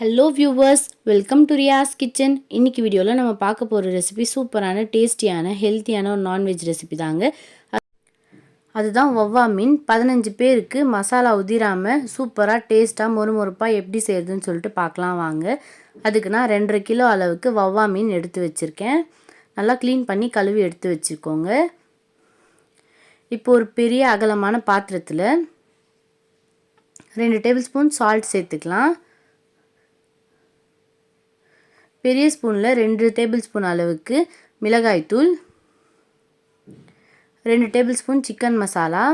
Hello viewers welcome to Riyas kitchen இன்னைக்கு வீடியோவில் நம்ம பார்க்க போகிற ரெசிபி சூப்பரான டேஸ்டியான ஹெல்த்தியான ஒரு நான்வெஜ் ரெசிபி தாங்க. அதுதான் ஒவ்வா மீன். பதினஞ்சு பேருக்கு மசாலா உதிராமல் சூப்பராக டேஸ்ட்டாக மொறுமொறுப்பாக எப்படி செய்யறதுன்னு சொல்லிட்டு பார்க்கலாம் வாங்க. அதுக்கு நான் ரெண்டரை கிலோ அளவுக்கு வவ்வா மீன் எடுத்து வச்சுருக்கேன். நல்லா க்ளீன் பண்ணி கழுவி எடுத்து வச்சுருக்கோங்க. இப்போ ஒரு பெரிய அகலமான பாத்திரத்தில் ரெண்டு டேபிள் ஸ்பூன் சால்ட் சேர்த்துக்கலாம். பெரிய ஸ்பூனில் ரெண்டு டேபிள் ஸ்பூன் அளவுக்கு மிளகாய்த்தூள் ரெண்டு டேபிள் ஸ்பூன் சிக்கன் மசாலா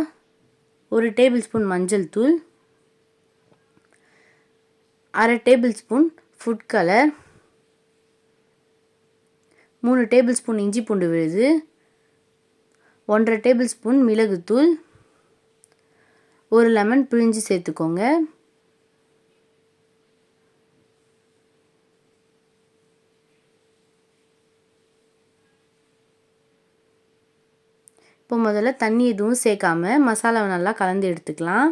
ஒரு டேபிள் ஸ்பூன் மஞ்சள் தூள் அரை டேபிள் ஸ்பூன் ஃபுட் கலர் மூணு டேபிள் ஸ்பூன் இஞ்சி பூண்டு விழுது ஒன்றரை டேபிள் ஸ்பூன் மிளகுத்தூள் ஒரு லெமன் பிழிஞ்சு சேர்த்துக்கோங்க. இப்போ முதல்ல தண்ணி எதுவும் சேர்க்காம மசாலாவை நல்லா கலந்து எடுத்துக்கலாம்.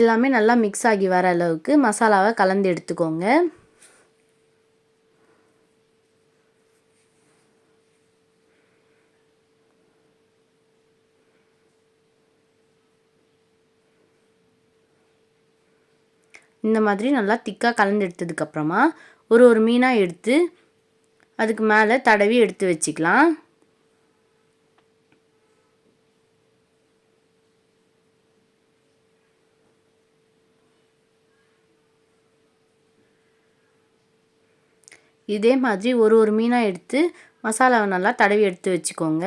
எல்லாமே நல்லா மிக்ஸ் ஆகி வர அளவுக்கு மசாலாவை கலந்து எடுத்துக்கோங்க. இந்த மாதிரி நல்லா திக்காக கலந்து எடுத்ததுக்கப்புறமா ஒரு ஒரு மீனாக எடுத்து அதுக்கு மேலே தடவி எடுத்து வச்சுக்கலாம். இதே மாதிரி ஒரு ஒரு மீனாக எடுத்து மசாலாவை நல்லா தடவி எடுத்து வச்சுக்கோங்க.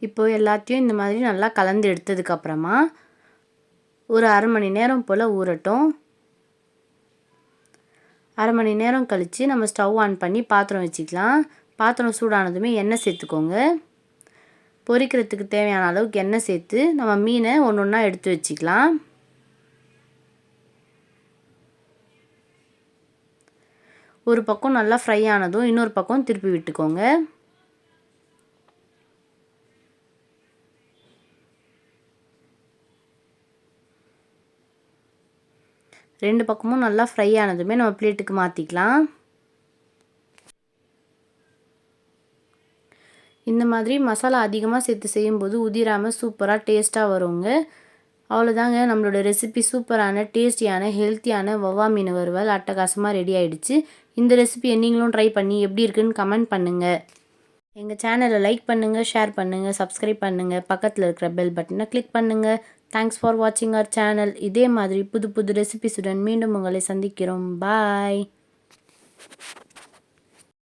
இப்போது எல்லாத்தையும் இந்த மாதிரி நல்லா கலந்து எடுத்ததுக்கப்புறமா ஒரு அரை மணி நேரம் போல் ஊறட்டும். அரை மணி நேரம் கழித்து நம்ம ஸ்டவ் ஆன் பண்ணி பாத்திரம் வச்சுக்கலாம். பாத்திரம் சூடானதுமே எண்ணெய் சேர்த்துக்கோங்க. பொரிக்கிறதுக்கு தேவையான அளவுக்கு எண்ணெய் சேர்த்து நம்ம மீனை ஒன்று ஒன்றா எடுத்து வச்சுக்கலாம். ஒரு பக்கம் நல்லா ஃப்ரை ஆனதும் இன்னொரு பக்கம் திருப்பி விட்டுக்கோங்க. ரெண்டு பக்கமும் நல்லா ஃப்ரை ஆனதுமே நம்ம பிளேட்டுக்கு மாற்றிக்கலாம் இந்த மாதிரி மசாலா அதிகமாக சேர்த்து செய்யும்போது உதிராமல் சூப்பராக டேஸ்ட்டாக வருங்க. அவ்வளோதாங்க நம்மளோட ரெசிபி சூப்பரான டேஸ்டியான ஹெல்த்தியான வவ்வா மீன் வறுவல் அட்டகாசமாக ரெடி ஆகிடுச்சு இந்த ரெசிபியை நீங்களும் ட்ரை பண்ணி எப்படி இருக்குன்னு கமெண்ட் பண்ணுங்கள் எங்கள் சேனலை லைக் பண்ணுங்கள் ஷேர் பண்ணுங்கள் சப்ஸ்கிரைப் பண்ணுங்கள் பக்கத்தில் இருக்கிற பெல் பட்டனை கிளிக் பண்ணுங்கள் தேங்க்ஸ் ஃபார் வாட்சிங் அவர் சேனல் இதே மாதிரி புது புது ரெசிபிஸுடன் மீண்டும் உங்களை சந்திக்கிறோம். பாய்